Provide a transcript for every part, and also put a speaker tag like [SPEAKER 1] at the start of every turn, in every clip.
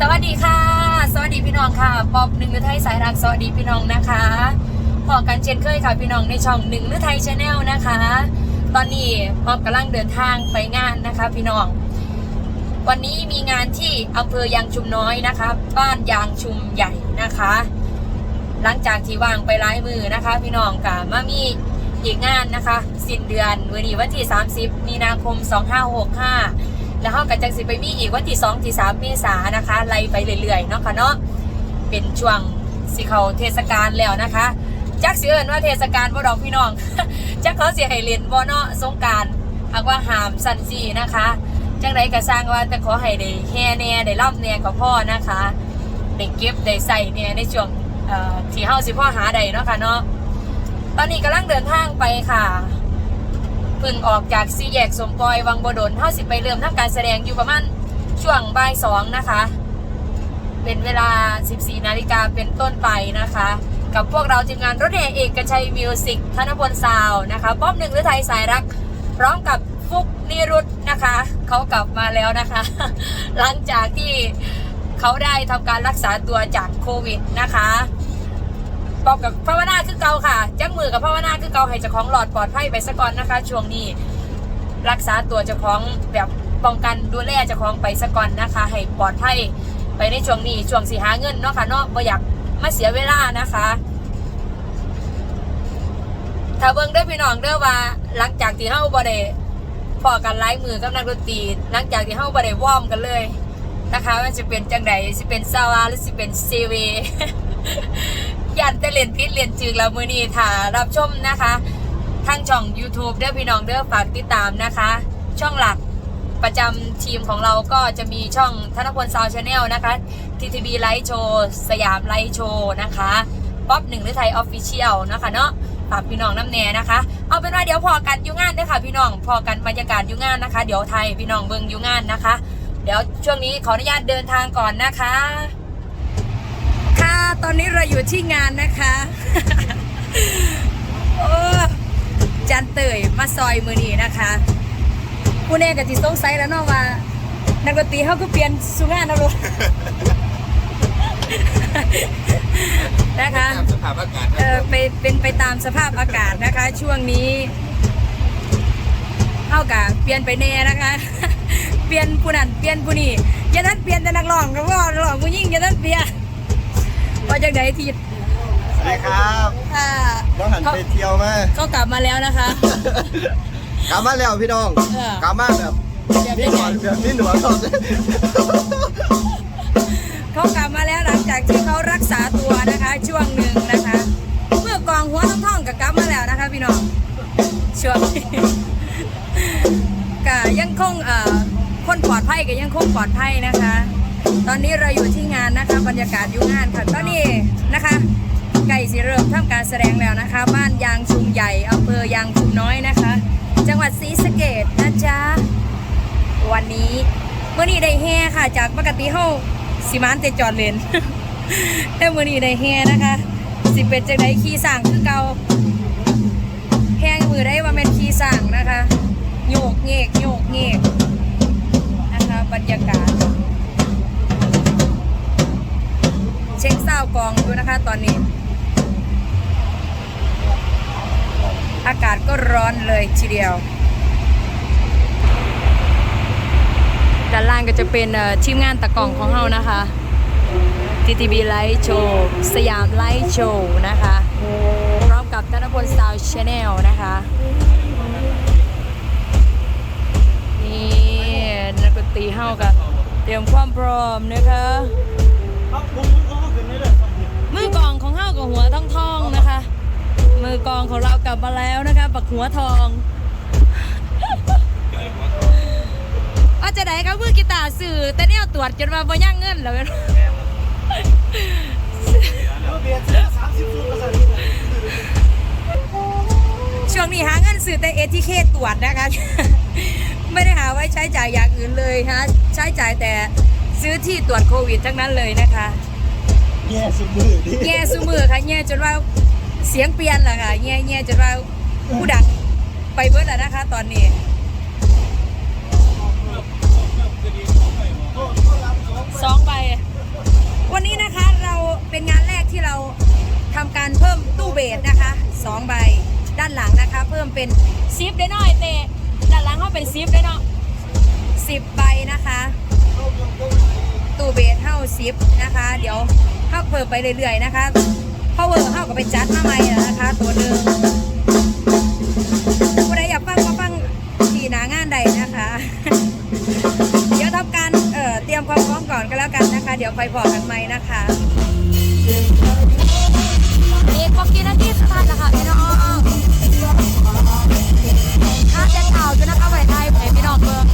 [SPEAKER 1] สวัสดีค่ะ สวัสดีพี่น้องค่ะป๊อบหนึ่งหรือไทยสายรักสวัสดีพี่น้องนะคะพอกันเช่นเคยค่ะพี่น้องในช่องหนึ่งหรือไทยชาแนลนะคะ ตอนนี้ป๊อบกำลังเดินทางไปงานนะคะ พี่น้อง วันนี้มีงานที่อำเภอยางชุมน้อยนะคะ บ้านยางชุมใหญ่นะคะ หลังจากที่ว่างไปหลายมือนะคะ พี่น้องกะมามีอีกงานนะคะ สิ้นเดือนวันนี้วันที่ 30 มีนาคม 2565 แล้วเขาก็จังสิไปมีอีกวันที่2ที่3เมษานนะคะไล่ไปเรื่อยๆเนาะค่ะเนาะเป็นช่วงสิเขาเทศกาลแล้วนะคะจักสิเอิญว่าเทศกาลบ่ดอกพี่น้องจักเขาเสียให้เรียนบ่เนาะสงการหากว่าหามสันซีนะคะจังไรก็สร้างว่าแต่ขอให้ได้แห่แน่ได้ร่ำแน่ก็พ่อนะคะได้เก็บได้ใส่เนี่ยในช่วงที่เฮาสิพ่อหาได้เนาะค่ะเนาะตอนนี้กำลังเดินทางไปค่ะ เพึ่งออกจากซีแยกสมปอยวังบดลเฮาสิไปเริ่มทำการแสดงอยู่ประมาณช่วงบ่ายสองนะคะ เป็นเวลา 14 นาฬิกาเป็นต้นไปนะคะ กับพวกเราทีมงานรถแห่เอกชัยมิวสิกธนพลซาวน์นะคะป้อมหนึ่งหรือไทยสายรัก พร้อมกับฟุกนิรุตนะคะ เขากลับมาแล้วนะคะ หลังจากที่เขาได้ทำการรักษาตัวจากโควิดนะคะ บอกกับภาวนาคือเก่าค่ะ จังมือกับภาวนาคือเก่าให้เจ้าของหลอดปลอดภัยไปซะก่อนนะคะ ช่วงนี้รักษาตัวเจ้าของแบบป้องกันดูแลเจ้าของไปซะก่อนนะคะ ให้ปลอดภัยไปในช่วงนี้ช่วงสีหาเงินเนาะค่ะเนาะบ่อยากมาเสียเวลานะคะถ้าเบิ่งเด้อพี่น้องเด้อว่า หลังจากที่เฮาบ่ได้พอกันไล่มือกับนักดนตรีหลังจากที่เฮาบ่ได้วอร์มกันเลยนะคะว่าจะเป็นจังใดสิเป็นซาวาหรือสิเป็นเซเว ยันแต่เล่นพิษเล่นจึกแล้วมือนี้ถ้ารับชมนะคะทางช่อง YouTube เด้อพี่น้องเด้อฝากติดตามนะคะ ช่องหลักประจำทีมของเราก็จะมีช่องธนพลซาวชาแนลนะคะ TTB ไลฟ์โชว์สยามไลฟ์โชว์นะคะป๊อปหนึ่งหรือไทยออฟฟิเชียลนะคะเนาะฝากพี่น้องน้ำแน่นะคะ เอาเป็นว่าเดี๋ยวพอกันยุ่งงานเด้วยค่ะพี่น้องพอกันบรรยากาศยุ่งงานนะคะ เดี๋ยวไทยพี่น้องเบิงยุ่งงานนะคะ เดี๋ยวช่วงนี้ขออนุญาตเดินทางก่อนนะคะ ตอนนี้เราอยู่ที่งานนะคะโอ้จันเตยมาซอยมือนี้นะคะผู้แน่กับที่สงสัยแล้วเนาะว่านักดนตรีเขาก็เปลี่ยนสุงานนะลูกนะคะ
[SPEAKER 2] สภาพอากาศ
[SPEAKER 1] เออไปเป็นไปตามสภาพอากาศนะคะ ช่วงนี้เท่ากับเปลี่ยนไปแน่นะคะ เปลี่ยนผู้นั้นเปลี่ยนผู้นี้ย่านั้นเปลี่ยนแต่นักร้องก็ว่านักร้องผู้ยิ่งย่านั้นเปลี่ยน ว่าจากไหนที
[SPEAKER 2] สวัสดีครับ
[SPEAKER 1] อ่า
[SPEAKER 2] น้องหัน
[SPEAKER 1] เขา
[SPEAKER 2] ไปเที่ยวมา
[SPEAKER 1] ก็กลับมาแล้วนะคะ
[SPEAKER 2] กลับมาแล้วพี่น้อง
[SPEAKER 1] เออ
[SPEAKER 2] กลับมาแบบ
[SPEAKER 1] แบบ
[SPEAKER 2] นี่
[SPEAKER 1] นี้
[SPEAKER 2] หนวดแบบนี่หนวดตอนนี้
[SPEAKER 1] เขากลับมาแล้วหลังจากที่เขารักษาตัวนะคะ ช่วงหนึ่งนะคะเมื่อกองหัวท้องท่องกับกลับมาแล้วนะคะ พี่น้องช่วงนี้ก็ยังคงเอ่อคนปลอดภัยก็ยังคงปลอดภัยนะคะ ตอนนี้เราอยู่ที่งานนะคะ บรรยากาศอยู่งานค่ะ ตอนนี้นะคะไก่สิเริ่มทำการแสดงแล้วนะคะ บ้านยางชุมใหญ่อำเภอยางชุมน้อยนะคะ จังหวัดศรีสะเกดนะจ๊ะวันนี้เมื่อนี้ได้แห่ค่ะ จากปกติเฮาสิมานแต่จอดเลนแต่มื่อนี้ได้แห่นะคะ สิเป็นจังไดขี่สั่งคือเกาแห่มือได้ว่าเป็นขี่สั่งนะคะโยกเงกโยกเงกนะคะบรรยากาศาวกองอยู่นะคะ ตอนนี้ อากาศก็ร้อนเลยทีเดียว ด้านล่างก็จะเป็นทีมงานตะกล่องของเรานะคะ TTB Light Show สยาม Light Show นะคะพร้อมกับธนพล Sound Channel นะคะนี่นักดนตรีเฮากับเตรียมความพร้อมนะคะ มือกองของเฮากับหัวทองทองนะคะ มือกองของเรากลับมาแล้วนะคะปักหัวทองอาจจะได้ครับมือกีตาร์สื่อ แต่เนี่ยตรวจจนมาบ่ย่างเงินแล้วช่วงนี้หาเงินสื่อแต่เอทีเคตรวจนะคะ ไม่ได้หาไว้ใช้จ่ายอย่างอื่นเลยฮะใช้จ่ายแต่ ซื้อที่ตรวจโควิดทั้งนั้นเลยนะคะ
[SPEAKER 2] แย่สุมือดิ
[SPEAKER 1] แง่ซูมือค่ะแง่จนว่าเสียงเปลี่ยนล่ะค่ะแง่แง่จนว่าผู้ดักไปเบิดแล้วนะคะ ตอนนี้ สองใบ วันนี้นะคะเราเป็นงานแรกที่เราทำการเพิ่มตู้เบสนะคะสองใบด้านหลังนะคะ เพิ่มเป็นซิฟได้หน่อยเตะด้านหลังเขาเป็นซิฟได้เนาะสิบใบนะคะ ตู้เบสเท่าซิปนะคะ เดี๋ยวเข้าเพิ่มไปเรื่อยๆนะคะพอเวอร์เข้าก็ไปจัดมาใหม่นะคะ ตัวเดิมผู้ใดอยากฟังก็ฟังที่หนางานใดนะคะ เดี๋ยวทำการเอ่อเตรียมความพร้อมก่อนก็แล้วกันนะคะ เดี๋ยวไปบอกกันใหม่นะคะอีกบอกกี่นาทีสตาร์ทแล้วค่ะพี่น้องค่าจ็ดข่าวจะนะคะไปไทยไปพี่น้องเบอร์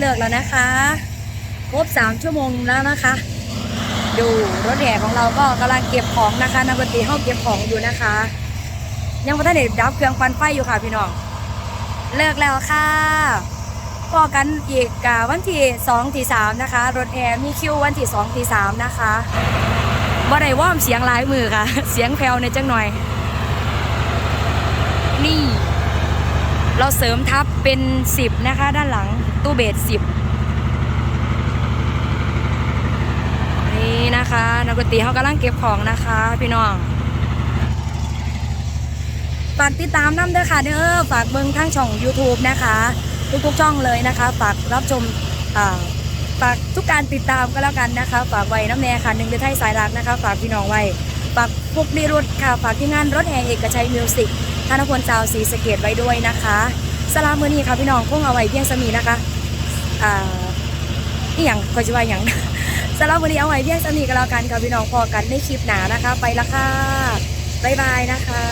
[SPEAKER 1] เลิกแล้วนะคะ ครบสามชั่วโมงแล้วนะคะ ดูรถแห่ของเราก็กำลังเก็บของนะคะนักดนตรีห้องเก็บของอยู่นะคะ ยังไม่ทันได้ดับเครื่องฟันไฟอยู่ค่ะพี่น้อง เลิกแล้วค่ะพอกันอีกกวันที่สองที่สามนะคะ รถแห่มีคิววันที่สองที่สามนะคะว่ได้ว่อมเสียงลายมือค่ะ เสียงแผ่วในจังหน่อย นี่ เราเสริมทับเป็น 10 นะคะ ด้านหลังตู้เบส10 นี่นะคะนักดนตรีเขากำลังเก็บของนะคะ พี่น้องฝากติดตามน้ำเด้อค่ะเด้อฝากเบิ้งทั้งช่อง YouTube นะคะ ทุกๆช่องเลยนะคะ ฝากรับชมฝากทุกการติดตามก็แล้วกันนะคะ ฝากไว้น้ำแน่ค่ะหนึ่งเดือนไทยสายรักนะคะ ฝากพี่น้องไว้ฝากพวกนิรุตค่ะ ฝากที่งานรถแห่เอกชัยมิวสิก ท่านพลจาวศรีสะเกดไว้ด้วยนะคะสลามมือนี้ค่ะพี่น้องคงเอาไว้เพียงสมีนะคะอ่าอีหยังคอยจะว่าอย่างสำหรับวันนี้เอาไว้เพียงสมีก็แล้วกันค่ะพี่น้องพอกันในคลิปหนานะคะ ไปละค่ะบ๊ายบายนะคะ